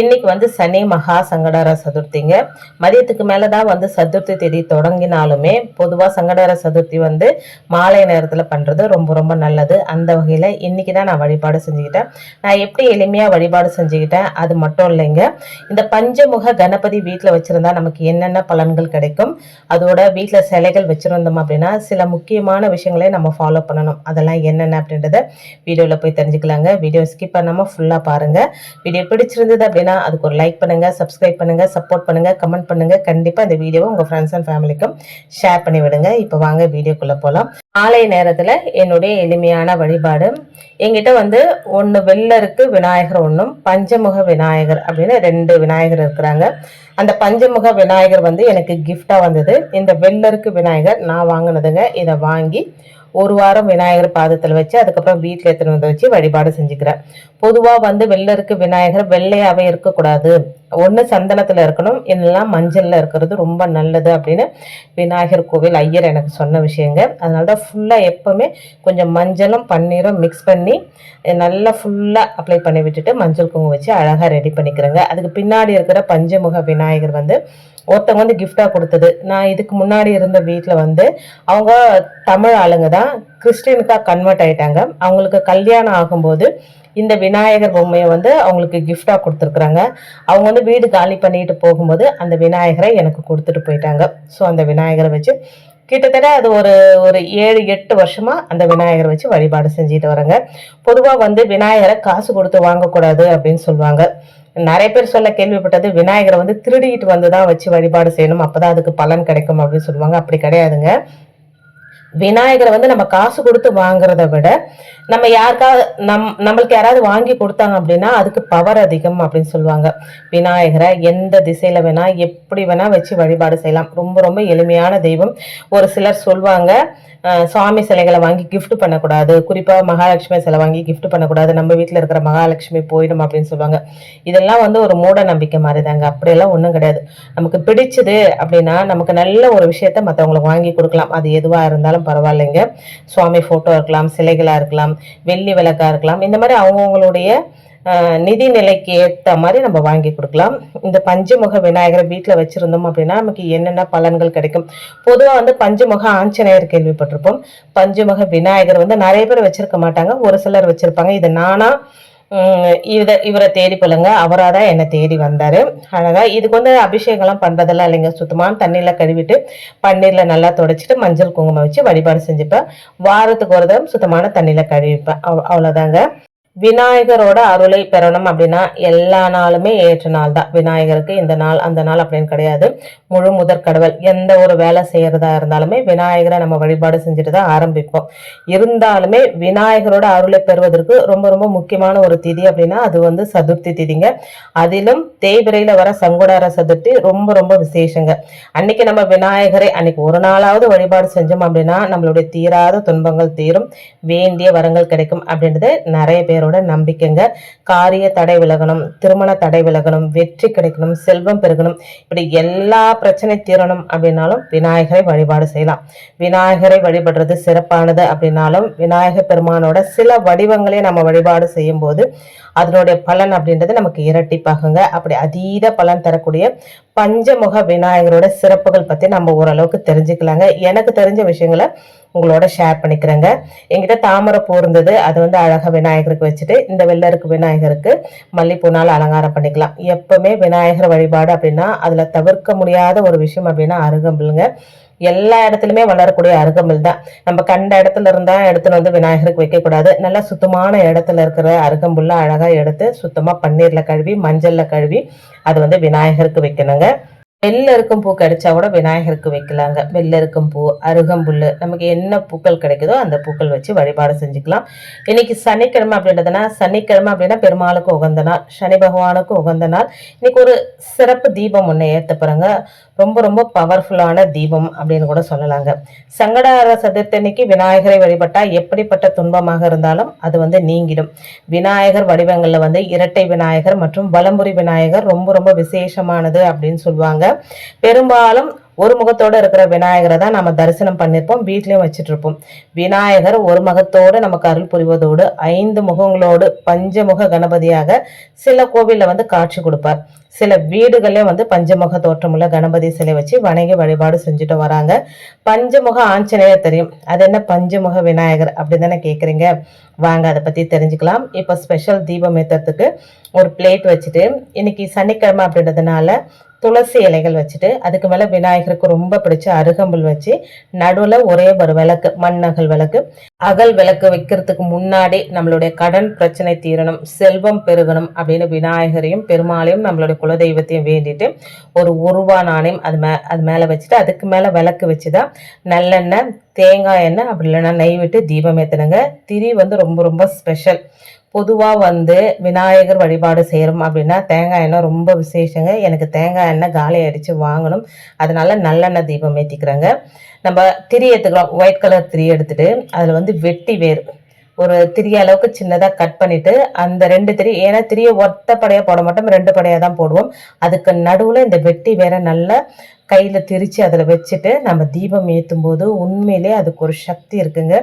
இன்னைக்கு வந்து சனி மகா சங்கடார சதுர்த்திங்க. மதியத்துக்கு மேலே தான் வந்து சதுர்த்தி தேதி தொடங்கினாலுமே பொதுவாக சங்கடார சதுர்த்தி வந்து மாலை நேரத்தில் பண்ணுறது ரொம்ப ரொம்ப நல்லது. அந்த வகையில் இன்றைக்கி தான் நான் வழிபாடு செஞ்சுக்கிட்டேன். நான் எப்படி எளிமையாக வழிபாடு செஞ்சுக்கிட்டேன் அது மட்டும் இல்லைங்க. இந்த பஞ்சமுக கணபதி வீட்டில் வச்சுருந்தா நமக்கு என்னென்ன பலன்கள் கிடைக்கும்? அதோட வீட்டில் சிலைகள் வச்சுருந்தோம் அப்படின்னா சில முக்கியமான விஷயங்களை நம்ம ஃபாலோ பண்ணணும். அதெல்லாம் என்னென்ன அப்படின்றத வீடியோவில் போய் தெரிஞ்சுக்கலாங்க. வீடியோ ஸ்கிப் பண்ணாமல் ஃபுல்லாக பாருங்கள் வீடியோ பிடிச்சிருந்தது அப்படின்னா அதுக்கு ஒரு லைக் பண்ணுங்கள் சப்ஸ்கிரைப் பண்ணுங்கள் சப்போர்ட் பண்ணுங்கள் கமெண்ட் பண்ணுங்கள் கண்டிப்பாக இந்த வீடியோவை உங்கள் ஃப்ரெண்ட்ஸ் அண்ட் ஃபேமிலிக்கும் ஷேர் பண்ணி விடுங்க. இப்போ வாங்க வீடியோக்குள்ளே போகலாம் மாலை நேரத்தில் என்னுடைய எளிமையான வழிபாடு. என்கிட்ட வந்து ஒன்று வெள்ளருக்கு விநாயகர் ஒன்றும் பஞ்சமுக விநாயகர் அப்படின்னு ரெண்டு விநாயகர் இருக்கிறாங்க. அந்த பஞ்சமுக விநாயகர் வந்து எனக்கு கிஃப்டாக வந்தது. இந்த வெள்ளருக்கு விநாயகர் நான் வாங்கினதுங்க. இதை வாங்கி ஒரு வாரம் விநாயகர் பாதத்தில் வச்சு அதுக்கப்புறம் வீட்டில் எடுத்துன்னு வந்து வச்சு வழிபாடு செஞ்சுக்கிறேன் பொதுவாக வந்து வெள்ளருக்கு விநாயகர் வெள்ளையாகவே இருக்கக்கூடாது. ஒன்று சந்தனத்தில் இருக்கணும் இல்லைன்னா மஞ்சளில் இருக்கிறது ரொம்ப நல்லது அப்படின்னு விநாயகர் கோவில் ஐயர் எனக்கு சொன்ன விஷயங்க. அதனால தான் ஃபுல்லாக எப்போவுமே கொஞ்சம் மஞ்சளும் பன்னீரும் மிக்ஸ் பண்ணி நல்லா ஃபுல்லாக அப்ளை பண்ணி விட்டுட்டு மஞ்சள் குங்குமம் வச்சு அழகாக ரெடி பண்ணிக்கிறேங்க. அதுக்கு பின்னாடி இருக்கிற பஞ்சமுக விநாயகர் வந்து ஒருத்தவங்க வந்து கிஃப்டாக கொடுத்தது. நான் இதுக்கு முன்னாடி இருந்த வீட்டில் வந்து அவங்க தமிழ் ஆளுங்க தான். கிறிஸ்டினுக்காக கன்வெர்ட் ஆயிட்டாங்க. அவங்களுக்கு கல்யாணம் ஆகும்போது இந்த விநாயகர் பொம்மையை வந்து அவங்களுக்கு கிஃப்டாக கொடுத்துருக்குறாங்க. அவங்க வந்து வீடு காலி பண்ணிட்டு போகும்போது அந்த விநாயகரை எனக்கு கொடுத்துட்டு போயிட்டாங்க. ஸோ அந்த விநாயகரை வச்சு கிட்டத்தட்ட அது ஒரு ஒரு ஏழு எட்டு வருஷமா அந்த விநாயகரை வச்சு வழிபாடு செஞ்சுட்டு வரேங்க பொதுவாக வந்து விநாயகரை காசு கொடுத்து வாங்கக்கூடாது அப்படின்னு சொல்லுவாங்க. நிறைய பேர் சொல்ல கேள்விப்பட்டது விநாயகரை வந்து திருடிட்டு வந்து தான் வச்சு வழிபாடு செய்யணும். அப்பதான் அதுக்கு பலன் கிடைக்கும் அப்படின்னு சொல்லுவாங்க. அப்படி கிடையாதுங்க. விநாயகரை வந்து நம்ம காசு கொடுத்து வாங்குறத விட நம்ம யாருக்காவது நம் நம்மளுக்கு யாராவது வாங்கி கொடுத்தாங்க அப்படின்னா அதுக்கு பவர் அதிகம் அப்படின்னு சொல்லுவாங்க. விநாயகரை எந்த திசையில் வேணால் எப்படி வேணால் வச்சு வழிபாடு செய்யலாம். ரொம்ப ரொம்ப எளிமையான தெய்வம். ஒரு சிலர் சொல்லுவாங்க சுவாமி சிலைகளை வாங்கி கிஃப்ட் பண்ணக்கூடாது. குறிப்பாக மகாலட்சுமி சிலை வாங்கி கிஃப்ட் பண்ணக்கூடாது. நம்ம வீட்டில் இருக்கிற மகாலட்சுமி போயிடும் அப்படின்னு சொல்லுவாங்க. இதெல்லாம் வந்து ஒரு மூட நம்பிக்கை மாதிரி தாங்க அப்படியெல்லாம் ஒன்றும் கிடையாது. நமக்கு பிடிச்சது அப்படின்னா நமக்கு நல்ல ஒரு விஷயத்த மற்றவங்களுக்கு வாங்கி கொடுக்கலாம். அது எதுவாக இருந்தாலும் பரவாயில்லைங்க. சுவாமி ஃபோட்டோ இருக்கலாம் சிலைகளாக இருக்கலாம். வெள்ளி விளக்கா இருக்கலாம் இந்த மாதிரி அவங்கவுங்களுடைய நிதி நிலைக்கு ஏற்ற மாதிரி நம்ம வாங்கி கொடுக்கலாம். இந்த பஞ்சமுக விநாயகரை வீட்டில் வச்சுருந்தோம் அப்படின்னா நமக்கு என்னென்ன பலன்கள் கிடைக்கும்? பொதுவாக வந்து பஞ்சமுக ஆஞ்சநேயர் கேள்விப்பட்டிருப்போம். பஞ்சமுக விநாயகர் வந்து நிறைய பேர் வச்சிருக்க மாட்டாங்க. ஒரு சிலர் வச்சிருப்பாங்க. இது நானா இதை இவரை தேடி போலங்க அவராக தான் என்னை தேடி வந்தார். அழகா இதுக்கு வந்து அபிஷேகம்லாம் பண்ணுறதெல்லாம் இல்லைங்க. சுத்தமான தண்ணியில் கழுவிட்டு பன்னீரில் நல்லா தொடச்சிட்டு மஞ்சள் குங்குமம் வச்சு வழிபாடு செஞ்சுப்பேன். வாரத்துக்கு ஒரு தடவை சுத்தமான தண்ணியில் கழுவிப்பேன். அவ் அவ்வளோதாங்க விநாயகரோட அருளை பெறணும் அப்படின்னா எல்லா நாளுமே ஏற்ற நாள் தான் விநாயகருக்கு இந்த நாள் அந்த நாள் அப்படின்னு கிடையாது. முழு முதற் கடவுள் எந்த ஒரு வேலை செய்கிறதா இருந்தாலுமே விநாயகரை நம்ம வழிபாடு செஞ்சுட்டு தான் ஆரம்பிப்போம். இருந்தாலுமே விநாயகரோட அருளை பெறுவதற்கு ரொம்ப ரொம்ப முக்கியமான ஒரு திதி அப்படின்னா அது வந்து சதுர்த்தி திதிங்க. அதிலும் தேய்பிரையில் வர சங்குடார சதுர்த்தி ரொம்ப ரொம்ப விசேஷங்க. அன்னைக்கு நம்ம விநாயகரை அன்னைக்கு ஒரு நாளாவது வழிபாடு செஞ்சோம் அப்படின்னா நம்மளுடைய தீராத துன்பங்கள் தீரும். வேண்டிய வரங்கள் கிடைக்கும் அப்படின்றது நிறைய பேர் பேரோட நம்பிக்கைங்க. காரிய தடை விலகணும் திருமண தடை விலகணும் வெற்றி கிடைக்கணும் செல்வம் பெருகணும். இப்படி எல்லா பிரச்சனை தீரணும் அப்படின்னாலும் விநாயகரை வழிபாடு செய்யலாம். விநாயகரை வழிபடுறது சிறப்பானது அப்படின்னாலும் விநாயகர் பெருமானோட சில வடிவங்களே நம்ம வழிபாடு செய்யும் போது அதனுடைய பலன் அப்படின்றது நமக்கு இரட்டிப்பாகுங்க. அப்படி அதீத பலன் தரக்கூடிய பஞ்சமுக விநாயகரோட சிறப்புகள் பற்றி நம்ம ஓரளவுக்கு தெரிஞ்சுக்கலாங்க. எனக்கு தெரிஞ்ச விஷயங்களை உங்களோட ஷேர் பண்ணிக்கிறேங்க. எங்கிட்ட தாமரை பூ இருந்தது அது வந்து அழகாக விநாயகருக்கு வச்சுட்டு இந்த வெள்ளருக்கு விநாயகருக்கு மல்லிப்பூனால் அலங்காரம் பண்ணிக்கலாம். எப்பவுமே விநாயகர் வழிபாடு அப்படின்னா அதில் தவிர்க்க முடியாத ஒரு விஷயம் அப்படின்னா அருகம்புல்லுங்க எல்லா இடத்துலையுமே வளரக்கூடிய அருகம்புல் தான். நம்ம கண்ட இடத்துல இருந்தா எடுத்துன்னு வந்து விநாயகருக்கு வைக்கக்கூடாது. நல்லா சுத்தமான இடத்துல இருக்கிற அருகம்புல்ல அழகா எடுத்து சுத்தமா பன்னீர்ல கழுவி மஞ்சள்ல கழுவி அது வந்து விநாயகருக்கு வைக்கணுங்க. வெளில இருக்கும் பூ கிடைச்சா கூட விநாயகருக்கு வைக்கலாங்க. வெளில இருக்கும் பூ அருகம்புல் நமக்கு என்ன பூக்கள் கிடைக்குதோ அந்த பூக்கள் வச்சு வழிபாடு செஞ்சுக்கலாம். இன்னைக்கு சனிக்கிழமை அப்படின்றதுனா சனிக்கிழமை அப்படின்னா பெருமாளுக்கு உகந்த நாள் சனி பகவானுக்கு உகந்த நாள். இன்னைக்கு ஒரு சிறப்பு தீபம் ஒன்று ஏற்ற போறாங்க. ரொம்ப ரொம்ப பவர்ஃபுல்லான தீபம் அப்படின்னு கூட சொல்லலாங்க. சங்கடார சதுர்த்தன்னைக்கு விநாயகரை வழிபட்டால் எப்படிப்பட்ட துன்பமாக இருந்தாலும் அது வந்து நீங்கிடும். விநாயகர் வடிவங்களில் வந்து இரட்டை விநாயகர் மற்றும் வலம்புரி விநாயகர் ரொம்ப ரொம்ப விசேஷமானது அப்படின்னு சொல்லுவாங்க பெரும்பாலும் ஒரு முகத்தோடு இருக்கிற விநாயகரை தான் நம்ம தரிசனம் பண்ணியிருப்போம் வீட்லேயும் வச்சுட்ருப்போம் விநாயகர் ஒரு முகத்தோடு நமக்கு அருள் புரிவதோடு ஐந்து முகங்களோடு பஞ்சமுக கணபதியாக சில கோவிலில் வந்து காட்சி கொடுப்பார். சில வீடுகள்லயும் வந்து பஞ்சமுக தோற்றமுள்ள கணபதி சிலை வச்சு வணங்கி வழிபாடு செஞ்சுட்டு வராங்க. பஞ்சமுக ஆஞ்சநேயர் தெரியும். அது என்ன பஞ்சமுக விநாயகர் அப்படி தானே கேட்குறீங்க வாங்க அதை பற்றி தெரிஞ்சுக்கலாம். இப்போ ஸ்பெஷல் தீபம் ஏற்றுறதுக்கு ஒரு பிளேட் வச்சுட்டு இன்னைக்கு சனிக்கிழமை அப்படின்றதுனால துளசி இலைகள் வச்சுட்டு அதுக்கு மேலே விநாயகருக்கு ரொம்ப பிடிச்ச அருகம்புல் வச்சு நடுவில் ஒரே ஒரு விளக்கு மண்ணகல் விளக்கு. அகல் விளக்கு வைக்கிறதுக்கு முன்னாடி நம்மளுடைய கடன் பிரச்சனை தீரணும் செல்வம் பெருகணும் அப்படின்னு விநாயகரையும் பெருமாளையும் நம்மளுடைய குலதெய்வத்தையும் வேண்டிட்டு ஒரு உருவா நாணயம் அது மே அது மேலே வச்சுட்டு அதுக்கு மேலே விளக்கு வச்சு தான் நல்லெண்ணெய் தேங்காய் எண்ணெய் அப்படி இல்லைன்னா நெய் விட்டு தீபம் ஏற்றுனுங்க திரி வந்து ரொம்ப ரொம்ப ஸ்பெஷல். பொதுவாக வந்து விநாயகர் வழிபாடு செய்கிறோம் அப்படின்னா தேங்காய் எண்ணெய் ரொம்ப விசேஷங்க. எனக்கு தேங்காய் எண்ணெய் காலி அடித்து வாங்கணும். அதனால நல்லெண்ணெய் தீபம் ஏற்றிக்கிறேங்க நம்ம திரி எடுத்துக்கலாம் ஒயிட் கலர் திரி எடுத்துட்டு அதில் வந்து வெட்டி வேர். ஒரு திரிய அளவுக்கு சின்னதாக கட் பண்ணிட்டு அந்த ரெண்டு திரி ஏன்னா திரியை ஒத்த படையாக போட மாட்டோம். ரெண்டு படையாக தான் போடுவோம். அதுக்கு நடுவில் இந்த வெட்டி வேற நல்லா கையில் திரிச்சு அதில் வச்சுட்டு நம்ம தீபம் ஏற்றும் போது உண்மையிலே அதுக்கு ஒரு சக்தி இருக்குங்க.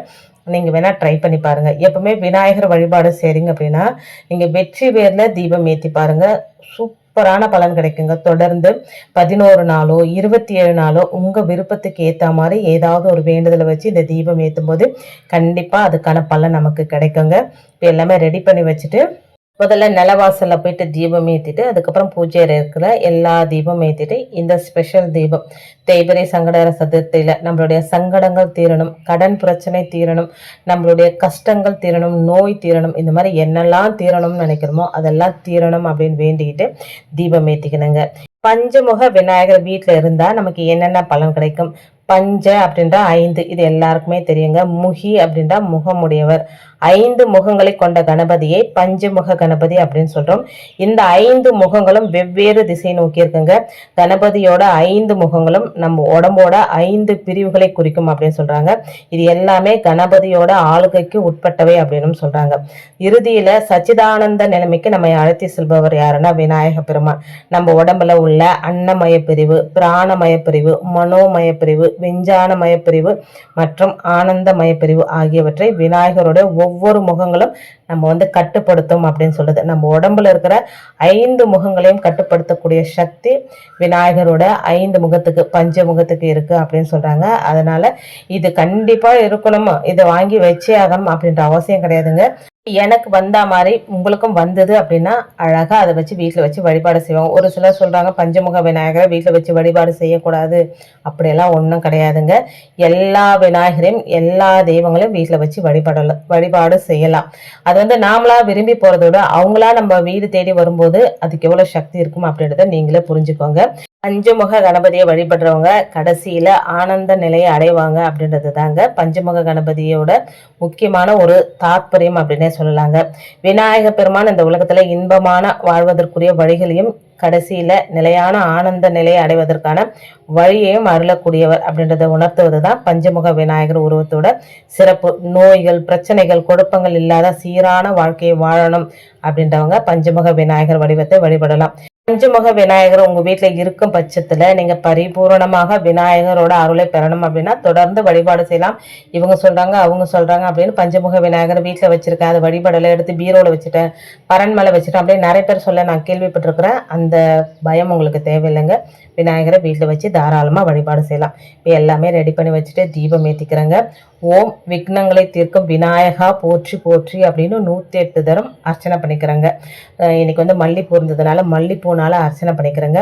நீங்கள் வேணால் ட்ரை பண்ணி பாருங்கள் எப்பவுமே விநாயகர் வழிபாடு செய்கிறீங்க அப்படின்னா நீங்கள் வெற்றி பேரில் தீபம் ஏற்றி பாருங்கள் சூப்பரான பலன் கிடைக்குங்க. தொடர்ந்து பதினோரு நாளோ இருபத்தி ஏழு நாளோ உங்கள் விருப்பத்துக்கு ஏற்ற மாதிரி ஏதாவது ஒரு வேண்டுதலை வச்சு இந்த தீபம் ஏற்றும் போது கண்டிப்பாக அதுக்கான பலன் நமக்கு கிடைக்குங்க. இப்போ எல்லாமே ரெடி பண்ணி வச்சுட்டு முதல்ல நிலவாசல்ல போயிட்டு தீபம் ஏற்றிட்டு அதுக்கப்புறம் பூஜை அறை இருக்கிற எல்லா தீபம் ஏற்றிட்டு இந்த ஸ்பெஷல் தீபம். தேய்பிரை சங்கடகர சதுர்த்தியில் நம்மளுடைய சங்கடங்கள் தீரணும் கடன் பிரச்சனை தீரணும் நம்மளுடைய கஷ்டங்கள் தீரணும் நோய் தீரணும் இந்த மாதிரி என்னெல்லாம் தீரணும்னு நினைக்கிறோமோ அதெல்லாம் தீரணும் அப்படின்னு வேண்டிக்கிட்டு தீபம் ஏற்றிக்கணுங்க பஞ்சமுக விநாயகர் வீட்டில் இருந்தால் நமக்கு என்னென்ன பலன் கிடைக்கும்? பஞ்ச அப்படின்ற ஐந்து இது எல்லாருக்குமே தெரியுங்க. முகி அப்படின்ற முகமுடையவர். ஐந்து முகங்களை கொண்ட கணபதியை பஞ்சமுக கணபதி அப்படின்னு சொல்றோம். இந்த ஐந்து முகங்களும் வெவ்வேறு திசை நோக்கி இருக்குங்க. கணபதியோட ஐந்து முகங்களும் நம்ம உடம்போட ஐந்து பிரிவுகளை குறிக்கும் அப்படின்னு சொல்கிறாங்க இது எல்லாமே கணபதியோட ஆளுகைக்கு உட்பட்டவை அப்படின்னு சொல்கிறாங்க இறுதியில சச்சிதானந்த நிலைமைக்கு நம்ம அழைத்து செல்பவர் யாருன்னா விநாயக பெருமான். நம்ம உடம்புல உள்ள அன்னமய பிரிவு பிராணமய பிரிவு மனோமய பிரிவு விஞ்ஞானமய பிரிவு மற்றும் ஆனந்தமய பிரிவு ஆகியவற்றை விநாயகரோட ஒவ்வொரு முகங்களும் நம்ம வந்து கட்டுப்படுத்தும் அப்படின்னு சொல்லுது நம்ம உடம்புல இருக்கிற ஐந்து முகங்களையும் கட்டுப்படுத்தக்கூடிய சக்தி விநாயகரோட ஐந்து முகத்துக்கு பஞ்ச முகத்துக்கு இருக்குது அப்படின்னு சொல்கிறாங்க அதனால் இது கண்டிப்பாக இருக்கணும். இதை வாங்கி வச்சே ஆகணும் அப்படின்ற அவசியம் கிடையாதுங்க. எனக்கு வந்த மாதிரி உங்களுக்கும் வந்தது அப்படின்னா அழகாக அதை வச்சு வீட்டில் வச்சு வழிபாடு செய்வாங்க. ஒரு சிலர் சொல்கிறாங்க பஞ்சமுக விநாயகரை வீட்டில் வச்சு வழிபாடு செய்யக்கூடாது. அப்படியெல்லாம் ஒன்றும் கிடையாதுங்க. எல்லா விநாயகரையும் எல்லா தெய்வங்களையும் வீட்டில் வச்சு வழிபாடலாம் வழிபாடு செய்யலாம். அது வந்து நாமளா விரும்பி போகிறதோட விட அவங்களா நம்ம வீடு தேடி வரும்போது அதுக்கு எவ்வளோ சக்தி இருக்கும் அப்படின்றத நீங்களே புரிஞ்சுக்கோங்க. பஞ்சமுக கணபதியை வழிபடுறவங்க கடைசியில் ஆனந்த நிலையை அடைவாங்க அப்படின்றது தாங்க பஞ்சமுக கணபதியோட முக்கியமான ஒரு தாற்பயம் அப்படின்னே சொல்லலாங்க. விநாயக பெருமான் இந்த உலகத்தில் இன்பமான வாழ்வதற்குரிய வழிகளையும் கடைசியில் நிலையான ஆனந்த நிலையை அடைவதற்கான வழியையும் அருளக்கூடியவர் அப்படின்றத உணர்த்துவது தான் பஞ்சமுக விநாயகர் உருவத்தோட சிறப்பு. நோய்கள் பிரச்சனைகள் குழப்பங்கள் இல்லாத சீரான வாழ்க்கையை வாழணும் அப்படின்றவங்க பஞ்சமுக விநாயகர் வடிவத்தை வழிபடலாம். பஞ்சமுக விநாயகர் உங்கள் வீட்டில் இருக்கும் பட்சத்தில் நீங்கள் பரிபூரணமாக விநாயகரோட அருளை பெறணும் அப்படின்னா தொடர்ந்து வழிபாடு செய்யலாம். இவங்க சொல்கிறாங்க அவங்க சொல்கிறாங்க அப்படின்னு பஞ்சமுக விநாயகர் வீட்டில் வச்சுருக்கேன் அதை வழிபாடலை எடுத்து பீரோவில் வச்சுட்டேன் பரன் மேல வச்சுட்டேன் அப்படின்னு நிறைய பேர் சொல்ல நான் கேள்விப்பட்டிருக்கிறேன். அந்த பயம் உங்களுக்கு தேவையில்லைங்க. விநாயகரை வீட்டில் வச்சு தாராளமாக வழிபாடு செய்யலாம். இப்போ எல்லாமே ரெடி பண்ணி வச்சுட்டு தீபம் ஏற்றிக்கிறேங்க ஓம் விக்னங்களை தீர்க்கும் விநாயகா போற்றி போற்றி அப்படின்னு நூற்றி எட்டு தரம் அர்ச்சனை பண்ணிக்கிறேங்க. இன்றைக்கி இன்னைக்கு வந்து மல்லிப்பூ இருந்ததுனால மல்லிப்பூனால அர்ச்சனை பண்ணிக்கிறேங்க.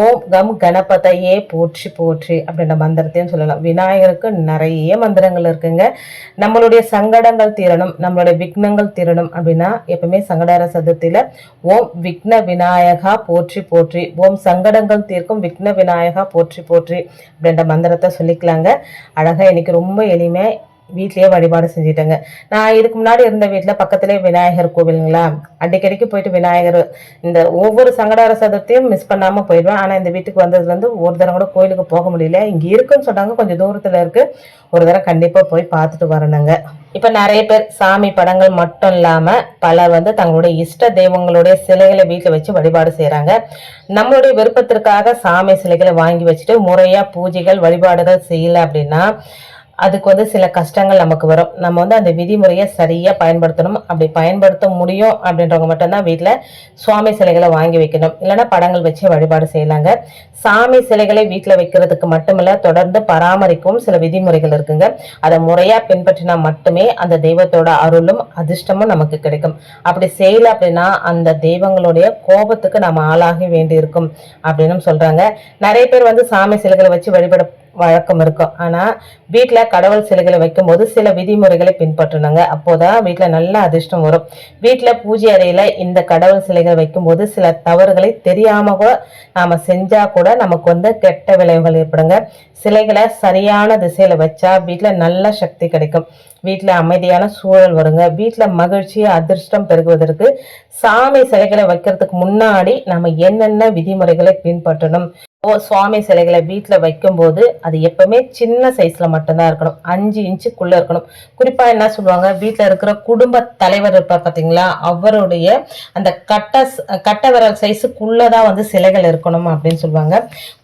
ஓம் கம் கணபதையே போற்றி போற்றி அப்படின்ற மந்திரத்தையும் சொல்லலாம். விநாயகருக்கு நிறைய மந்திரங்கள் இருக்குங்க. நம்மளுடைய சங்கடங்கள் தீரணும் நம்மளுடைய விக்னங்கள் தீரணும் அப்படின்னா எப்பவுமே சங்கடார சதுர்த்தியில ஓம் விக்ன விநாயகா போற்றி போற்றி ஓம் சங்கடங்கள் தீர்க்கும் விக்ன விநாயகா போற்றி போற்றி அப்படின்ற மந்திரத்தை சொல்லிக்கலாங்க. அழகா இன்னைக்கு ரொம்ப எளிமையாக வீட்லேயே வழிபாடு செஞ்சுட்டேங்க. நான் இதுக்கு முன்னாடி இருந்த வீட்டில் பக்கத்துலேயே விநாயகர் கோவிலுங்களா? அடிக்கடிக்கு போயிட்டு விநாயகர் இந்த ஒவ்வொரு சங்கடார சதுர்த்தியும் மிஸ் பண்ணாமல் போயிடுவேன். ஆனால் இந்த வீட்டுக்கு வந்ததுலேருந்து ஒரு தரம் கூட கோயிலுக்கு போக முடியல. இங்கே இருக்குன்னு சொன்னாங்க. கொஞ்சம் தூரத்தில் இருக்குது ஒரு தடவை கண்டிப்பாக போய் பார்த்துட்டு வரணுங்க. இப்போ நிறைய பேர் சாமி படங்கள் மட்டும் இல்லாமல் பலர் வந்து தங்களுடைய இஷ்ட தெய்வங்களுடைய சிலைகளை வீட்டில் வச்சு வழிபாடு செய்கிறாங்க நம்மளுடைய விருப்பத்திற்காக சாமி சிலைகளை வாங்கி வச்சுட்டு முறையாக பூஜைகள் வழிபாடுகள் செய்யலை அப்படின்னா அதுக்கு வந்து சில கஷ்டங்கள் நமக்கு வரும். நம்ம வந்து அந்த விதிமுறையை சரியாக பயன்படுத்தணும். அப்படி பயன்படுத்த முடியும் அப்படின்றவங்க மட்டும்தான் வீட்டில் சுவாமி சிலைகளை வாங்கி வைக்கணும். இல்லைனா படங்கள் வச்சு வழிபாடு செய்யலாங்க. சாமி சிலைகளை வீட்டில் வைக்கிறதுக்கு மட்டுமில்ல தொடர்ந்து பராமரிக்கவும் சில விதிமுறைகள் இருக்குங்க. அதை முறையாக பின்பற்றினா மட்டுமே அந்த தெய்வத்தோட அருளும் அதிர்ஷ்டமும் நமக்கு கிடைக்கும். அப்படி செய்யல அப்படின்னா அந்த தெய்வங்களுடைய கோபத்துக்கு நம்ம ஆளாக வேண்டி இருக்கும் அப்படின்னு சொல்றாங்க. நிறைய பேர் வந்து சாமி சிலைகளை வச்சு வழிபட வழக்கம் இருக்கும். ஆனால் வீட்டில் கடவுள் சிலைகளை வைக்கும்போது சில விதிமுறைகளை பின்பற்றணுங்க. அப்போதான் வீட்டில் நல்ல அதிர்ஷ்டம் வரும். வீட்டில் பூஜை அறையில் இந்த கடவுள் சிலைகள் வைக்கும்போது சில தவறுகளை தெரியாமல் கூட நாம் செஞ்சால் கூட நமக்கு வந்து கெட்ட விளைவுகள் ஏற்படுங்க. சிலைகளை சரியான திசையில் வச்சா வீட்டில் நல்ல சக்தி கிடைக்கும். வீட்டில் அமைதியான சூழல் வருங்க. வீட்டில் மகிழ்ச்சி அதிர்ஷ்டம் பெருகுவதற்கு சாமி சிலைகளை வைக்கிறதுக்கு முன்னாடி நம்ம என்னென்ன விதிமுறைகளை பின்பற்றணும்? சுவாமி சிலைகளை வீட்டில் வைக்கும்போது அது எப்பவுமே சின்ன சைஸில் மட்டும்தான் இருக்கணும். அஞ்சு இன்ச்சுக்குள்ளே இருக்கணும். குறிப்பாக என்ன சொல்லுவாங்க வீட்டில் இருக்கிற குடும்ப தலைவர் இருப்பார் பார்த்தீங்களா அவருடைய அந்த கட்ட கட்ட விரல் சைஸுக்குள்ளே தான் வந்து சிலைகள் இருக்கணும் அப்படின்னு சொல்லுவாங்க.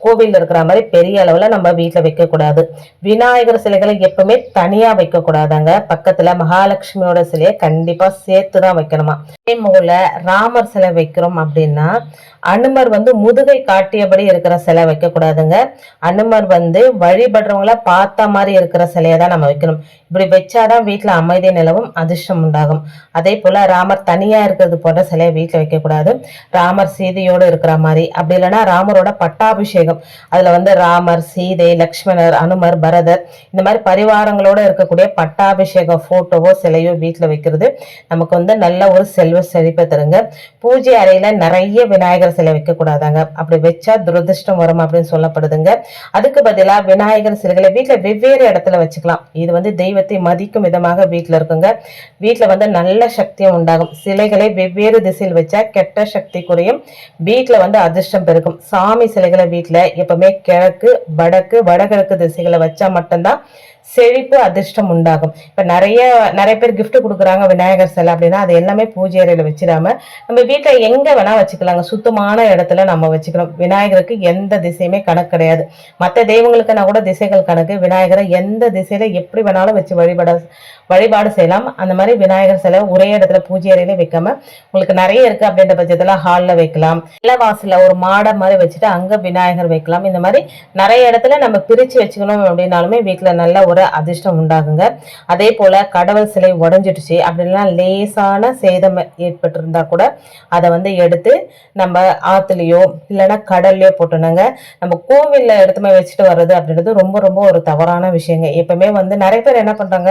கோவிலில் இருக்கிற மாதிரி பெரிய அளவில் நம்ம வீட்டில் வைக்கக்கூடாது. விநாயகர் சிலைகளை எப்பவுமே தனியாக வைக்கக்கூடாதாங்க. பக்கத்தில் மகாலட்சுமியோட சிலையை கண்டிப்பாக சேர்த்து தான் வைக்கணுமா. அதே போல ராமர் சிலை வைக்கிறோம் அப்படின்னா அனுமர் வந்து முதுகை காட்டியபடி இருக்கிற சிலை வைக்கக்கூடாதுங்க அனுமர் வந்து வழிபடுறவங்கள பார்த்த மாதிரி இருக்கிற சிலையை தான் நம்ம வைக்கணும். இப்படி வச்சாதான் வீட்டில் அமைதி நிலவும் அதிர்ஷ்டம் உண்டாகும். அதே போல் ராமர் தனியாக இருக்கிறது போன்ற சிலையை வீட்டில் வைக்கக்கூடாது. ராமர் சீதையோடு இருக்கிற மாதிரி. அப்படி இல்லைன்னா ராமரோட பட்டாபிஷேகம். அதில் வந்து ராமர் சீதை லக்ஷ்மணர் அனுமர் பரதர் இந்த மாதிரி பரிவாரங்களோடு இருக்கக்கூடிய பட்டாபிஷேக ஃபோட்டோவோ சிலையோ வீட்டில் வைக்கிறது நமக்கு வந்து நல்ல ஒரு செல்வ செழிப்பை தருங்க. பூஜை அறையில் நிறைய விநாயகர் சிலை வைக்கக்கூடாதாங்க. அப்படி வச்சா துரதிருஷ்டம் வரும் அப்படின்னு சொல்லப்படுதுங்க. அதுக்கு பதிலாக விநாயகர் சிலைகளை வீட்டில் வெவ்வேறு இடத்துல வச்சுக்கலாம். இது வந்து தெய்வத்தை மதிக்கும் விதமாக வீட்டில் இருக்குங்க. வீட்டில் வந்து நல்ல சக்தியும் உண்டாகும். சிலைகளை வெவ்வேறு திசையில் வச்சா கெட்ட சக்தி குறையும். வீட்டில் வந்து அதிர்ஷ்டம் பெருக்கும் சாமி சிலைகளை வீட்டில் எப்பவுமே கிழக்கு வடக்கு வடகிழக்கு திசைகளை வச்சா மட்டும்தான் செழிப்பு அதிர்ஷ்டம் உண்டாகும். இப்போ நிறைய நிறைய பேர் கிஃப்ட் கொடுக்குறாங்க விநாயகர் சிலை அப்படின்னா அது எல்லாமே பூஜை அறையில் வச்சிடாம நம்ம வீட்டில் எங்கே வேணால் வச்சுக்கலாங்க. சுத்தமான இடத்துல நம்ம வச்சுக்கலாம் விநாயகருக்கு எந்த திசையுமே கணக்கு கிடையாது. மற்ற தெய்வங்களுக்குனா கூட திசைகள் கணக்கு. விநாயகரை எந்த திசையில எப்படி வேணாலும் வச்சு வழிபட வழிபாடு செய்யலாம். அந்த மாதிரி விநாயகர் சிலை ஒரே இடத்துல பூஜை அறையில வைக்காம உங்களுக்கு நிறைய இருக்கு அப்படின்ற பட்சத்துல ஹாலில் வைக்கலாம். இலவாசில் வாசல்ல ஒரு மாடை மாதிரி வச்சுட்டு அங்க விநாயகர் வைக்கலாம். இந்த மாதிரி நிறைய இடத்துல நம்ம பிரிச்சு வச்சுக்கணும் அப்படின்னாலுமே வீட்டில் நல்ல ஒரு அதிர்ஷ்டம் உண்டாகுங்க. அதே போல் கடவுள் சிலை உடஞ்சிடுச்சு அப்படின்னா லேசான சேதம் ஏற்பட்டிருந்தா கூட அதை வந்து எடுத்து நம்ம ஆற்றுலையோ இல்லைன்னா கடல்லையோ போட்டோனாங்க நம்ம கோவிலில் எடுத்துமே வச்சுட்டு வர்றது அப்படின்றது ரொம்ப ரொம்ப ஒரு தவறான விஷயங்க. எப்பவுமே வந்து நிறைய பேர் என்ன பண்ணுறாங்க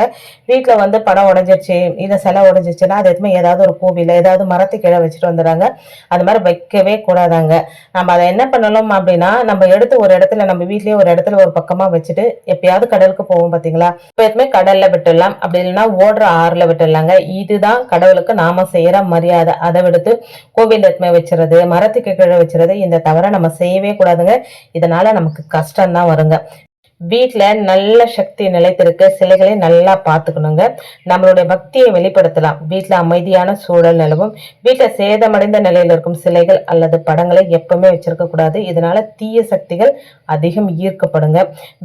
வீட்டில் வந்து படம் உடஞ்சிருச்சு இல்லை சிலை உடஞ்சிருச்சுன்னா அது எதுவுமே ஏதாவது ஒரு கோவிலில் ஏதாவது மரத்து கீழே வச்சுட்டு வந்துடுறாங்க. அது மாதிரி வைக்கவே கூடாதாங்க. நம்ம அதை என்ன பண்ணணும் அப்படின்னா நம்ம எடுத்து ஒரு இடத்துல நம்ம வீட்லேயே ஒரு இடத்துல ஒரு பக்கமாக வச்சுட்டு எப்பயாவது கடலுக்கு போவோம் பாத்தீங்களா? இப்போ எதுவுமே கடல்ல விட்டுடலாம். அப்படி இல்லைன்னா ஓடுற ஆறுல விட்டுடலாங்க. இதுதான் கடவுளுக்கு நாம செய்யற மரியாதை. அதை விடுத்து கோவில் எதுவுமே வச்சுறது மரத்துக்கு கீழே வச்சுறது இந்த தவிர நம்ம செய்யவே கூடாதுங்க. இதனால நமக்கு கஷ்டம் தான் வருங்க. வீட்டில் நல்ல சக்தி நிலைத்திருக்க சிலைகளை நல்லா பார்த்துக்கணுங்க. நம்மளுடைய பக்தியை வெளிப்படுத்தலாம். வீட்டில் அமைதியான சூழல் நிலவும். வீட்டில் சேதமடைந்த நிலையில் இருக்கும் சிலைகள் அல்லது படங்களை எப்பவுமே வச்சிருக்கக்கூடாது இதனால தீய சக்திகள் அதிகம் ஈர்க்கப்படுங்க.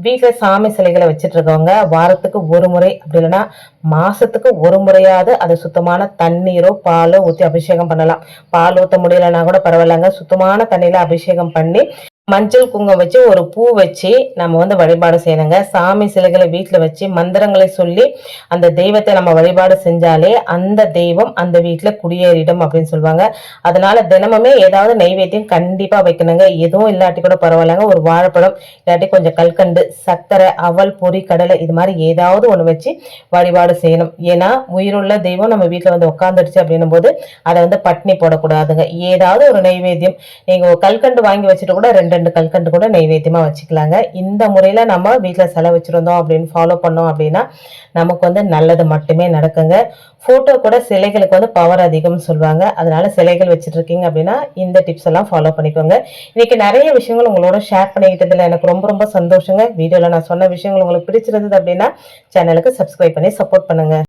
வீட்டில் சாமி சிலைகளை வச்சுட்டு இருக்கவங்க வாரத்துக்கு ஒரு முறை அப்படி இல்லைன்னா மாசத்துக்கு ஒரு முறையாவது அதை சுத்தமான தண்ணீரோ பாலோ ஊற்றி அபிஷேகம் பண்ணலாம். பால் ஊற்ற முடியலன்னா கூட பரவாயில்லங்க. சுத்தமான தண்ணியில அபிஷேகம் பண்ணி மஞ்சள் குங்குமம் வச்சு ஒரு பூ வச்சு நம்ம வந்து வழிபாடு செய்யணுங்க. சாமி சிலைகளை வீட்டில் வச்சு மந்திரங்களை சொல்லி அந்த தெய்வத்தை நம்ம வழிபாடு செஞ்சாலே அந்த தெய்வம் அந்த வீட்டில் குடியேறிடும் அப்படின்னு சொல்லுவாங்க. அதனால தினமுமே ஏதாவது நைவேத்தியம் கண்டிப்பாக வைக்கணுங்க. எதுவும் இல்லாட்டி கூட பரவாயில்லங்க. ஒரு வாழைப்பழம் இல்லாட்டி கொஞ்சம் கல்கண்டு சர்க்கரை அவல் பொரி கடலை இது மாதிரி ஏதாவது ஒன்று வச்சு வழிபாடு செய்யணும். ஏன்னா உயிருள்ள தெய்வம் நம்ம வீட்டில் வந்து உட்காந்துடுச்சு அப்படின்னும் போது அதை வந்து பட்னி போடக்கூடாதுங்க. ஏதாவது ஒரு நைவேத்தியம். நீங்கள் கல்கண்டு வாங்கி வச்சுட்டு கூட ரெண்டு ரெண்டு கல்கண்டு கூட நைவேத்தியமாக வச்சுக்கலாங்க. இந்த முறையில் நம்ம வீட்டில் செலவு வச்சிருந்தோம் அப்படின்னு ஃபாலோ பண்ணோம் அப்படின்னா நமக்கு வந்து நல்லது மட்டுமே நடக்குங்க. ஃபோட்டோ கூட சிலைகளுக்கு வந்து பவர் அதிகம்னு சொல்லுவாங்க. அதனால் சிலைகள் வச்சுட்டு இருக்கீங்க அப்படின்னா இந்த டிப்ஸ் எல்லாம் ஃபாலோ பண்ணிக்கோங்க. இன்றைக்கி நிறைய விஷயங்கள் உங்களோட ஷேர் பண்ணிக்கிட்டதில் எனக்கு ரொம்ப ரொம்ப சந்தோஷங்க. வீடியோவில் நான் சொன்ன விஷயங்கள் உங்களுக்கு பிடிச்சிருந்தது அப்படின்னா சேனலுக்கு சப்ஸ்கிரைப் பண்ணி சப்போர்ட் பண்ணுங்கள்